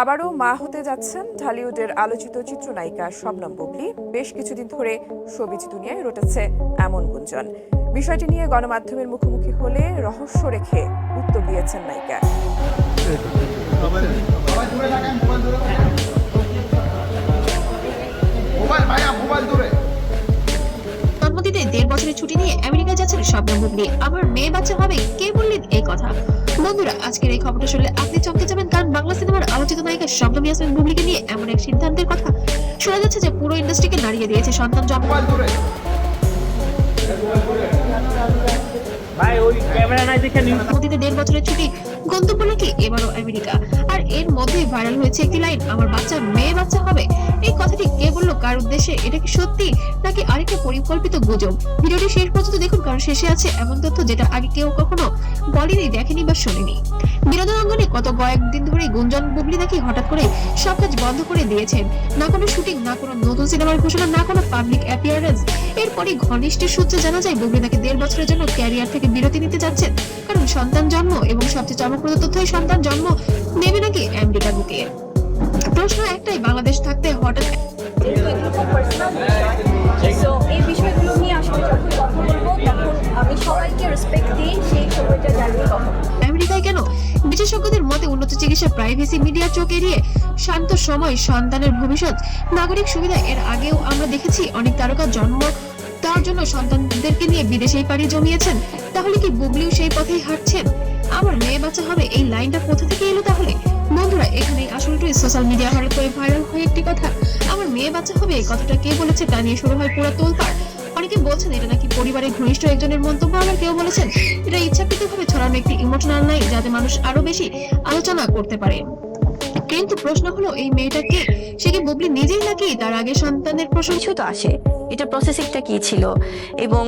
আবারও মা হতে যাচ্ছেন ঢালিউডের আলোচিত চিত্রনায়িকা শবনম বুবলি। বেশ কিছুদিন ধরে শোবিজ দুনিয়ায় রটেছে এমন গুঞ্জন। বিষয়টি নিয়ে গণমাধ্যমের মুখোমুখি হলে রহস্য রেখে উত্তর দিয়েছেন নায়িকা। মোবাইল ভাইয়া মোবাইল দূরে। জন্মদিনে দেড় বছরের ছুটি নিয়ে আমেরিকায় যাচ্ছেন স্বপ্ন বুবলি। আমার মেয়ে বাচ্চা হবে কে বললেন এই কথা? বন্ধুরা আজকের এই খবরটা শুনলে আপনি চমকে যাবেন কারণ বাংলা সিনেমার আলোচিত নায়িকা শবনম ইয়াসমিন বুবলিকে নিয়ে এমন এক সিদ্ধান্তের কথা শোনা যাচ্ছে যে পুরো ইন্ডাস্ট্রিকে নাড়িয়ে দিয়েছে সন্তান জন্ম। মোবাইল দূরে ভাই ওই ক্যামেরা নাই দেখে নিউজ মোদিতে দেড় বছরের ছুটি গন্তব্য নাকি এবারও আমেরিকা। আর এর মধ্যে ভাইরাল হয়েছে একটি লাইন আমার বাচ্চা মেয়ে বাচ্চা কার উদ্দেশ্যে এটা কি সত্যি নাকি আরেকটা পরিকল্পিত গুজব? ভিডিওটি শেষ পর্যন্ত দেখুন, কারণ শেষে আছে এমন তথ্য যেটা আগে কেউ কখনো বলেনি, দেখেনি বা শোনেনি। বিনোদন অঙ্গনে গত কয়েকদিন ধরে গুঞ্জন বুবলি নাকি হঠাৎ করে সব কাজ বন্ধ করে দিয়েছেন। না কোনো শুটিং, না কোনো নতুন সিনেমার ঘোষণা, না কোনো পাবলিক অ্যাপিয়ারেন্স এরপরই ঘনিষ্ঠের সূত্রে জানা যায়, বুবলি নাকি দেড় বছরের জন্য ক্যারিয়ার থেকে বিরতি নিতে যাচ্ছেন। কারণ সন্তান জন্ম এবং সবচেয়ে চমকপ্রদ তথ্য সন্তান জন্ম। নেবে বিশেষজ্ঞদের মতে, উন্নত চিকিৎসা প্রাইভেসি মিডিয়া চোখ এড়িয়ে শান্ত সময়, সন্তানের ভবিষ্যৎ, নাগরিক সুবিধা এর আগেও আমরা দেখেছি অনেক তারকা জন্ম তার জন্য সন্তানদেরকে নিয়ে বিদেশেই পাড়ি জমিয়েছেন। তাহলে কি বুবলিও সেই পথেই হাঁটছেন? আমার মেয়ে বাচ্চা হবে, এই লাইনটা কোথা থেকে এলো তাহলে? বন্ধুরা এখানে আসলটাই সোশ্যাল মিডিয়া হঠাৎ করে ভাইরাল হয়ে একটি কথা, আমার মেয়ে বাচ্চা হবে, এই কথাটা কে বলেছে তা নিয়ে শুরু হয় পুরো তোলপাড়। অনেকে বলছেন? এটা নাকি পরিবারের ঘনিষ্ঠ একজনের মন্তব্য? আবার কেউ বলেছেন এটা ইচ্ছাকৃতভাবে ছড়ানো একটি ইমোশনাল নাই যাতে মানুষ আরও বেশি আলোচনা করতে পারে। কিন্তু প্রশ্ন হলো এই মেয়েটাকে সে কি বুবলি নিজেই নাকি তার আগে সন্তানের প্রসঙ্গ? কিছু তো আসে। এটা প্রসেসিংটা কি ছিল? এবং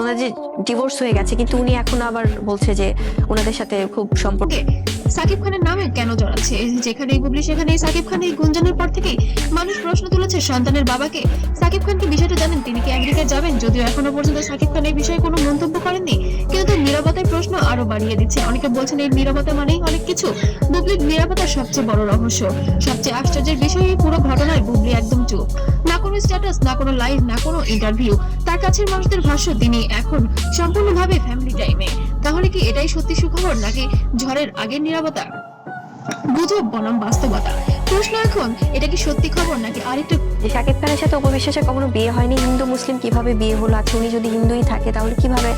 ওনার যে ডিভোর্স হয়ে গেছে কিন্তু উনি এখন আবার বলছে যে ওনাদের সাথে খুব সম্পর্ক সাকিব খানের নামে কেন জড়াচ্ছে? যেখানেই বুবলি, সেখানেই সাকিব খান। এই গুঞ্জনের পর থেকেই মানুষ প্রশ্ন তুলেছে সন্তানের বাবাকে। সাকিব খানকে বিষয়টা জানেন, তিনি কি আমেরিকা যাবেন? যদিও এখনও পর্যন্ত সাকিব খান এই বিষয়ে কোনো মন্তব্য করেননি, কিন্তু তার নিরাপত্তার প্রশ্ন আরও বাড়িয়ে দিচ্ছে। অনেকে বলছেন এই নিরাপত্তা মানেই অনেক কিছু। বুবলির নিরাপত্তার সবচেয়ে বড় রহস্য। সবচেয়ে আশ্চর্যের বিষয় এই পুরো ঘটনায় বুবলি একদম চুপ। না কোনো স্ট্যাটাস না কোনো লাইভ না কোনো ইন্টারভিউ তার কাছের মানুষদের ভাষ্য, তিনি এখন সম্পূর্ণভাবে ফ্যামিলি টাইমে তাহলে কি এটাই সত্যি সুখবর নাকি ঝড়ের আগের নিরাপত্তা গুজব বনাম বাস্তবতা। প্রশ্ন এখন এটা কি সত্যি খবর নাকি আরেকটা শাকিব খানের সাথে উপবিশ্বাসের কখনো বিয়ে হয়নি? হিন্দু মুসলিম কীভাবে বিয়ে হলো? আচ্ছা উনি যদি হিন্দুই থাকে তাহলে কীভাবে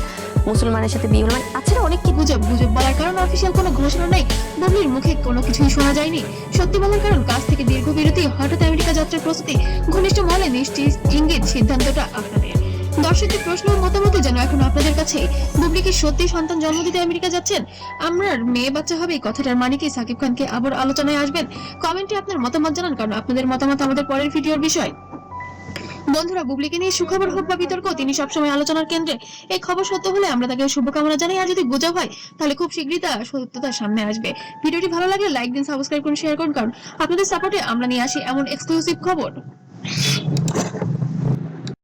মুসলমানের সাথে বিয়ে হলো? মানে আচ্ছা অনেক কি গুজব গুজব বলার কারণ অফিসিয়াল কোনো ঘোষণা নেই। বুবলির মুখে কোনো কিছুই শোনা যায়নি। সত্যি বলার কারণ কাজ থেকে দীর্ঘ বিরতি হঠাৎ আমেরিকা যাত্রার প্রস্তুতি। ঘনিষ্ঠ মহলে নিশ্চিত ইঙ্গিত সিদ্ধান্তটা আপনাদের। দর্শকদের প্রশ্ন মতামত যেন এখন আপনাদের কাছে। বুবলি কি সত্যি সন্তান জন্ম দিতে আমেরিকা যাচ্ছেন? আমরা মেয়ে বাচ্চা হবে, এই কথাটার মানে কি? সাকিব খানকে আবার আলোচনায় আসবেন? কমেন্টে আপনার মতামত জানান, কারণ আপনাদের মতামত আমাদের পরের ভিডিওর বিষয়। বন্ধুরা, বুবলিকে নিয়ে সুখবর হোক বা বিতর্ক, তিনি সবসময় আলোচনার কেন্দ্রে। এই খবর সত্য হলে আমরা তাকে শুভকামনা জানাই, আর যদি গুজব হয়, তাহলে খুব শীঘ্রই তা সত্যতার সামনে আসবে। ভিডিওটি ভালো লাগলে লাইক দিন সাবস্ক্রাইব করুন শেয়ার করুন, কারণ আপনাদের সাপোর্টে আমরা নিয়ে আসি এমন এক্সক্লুসিভ খবর।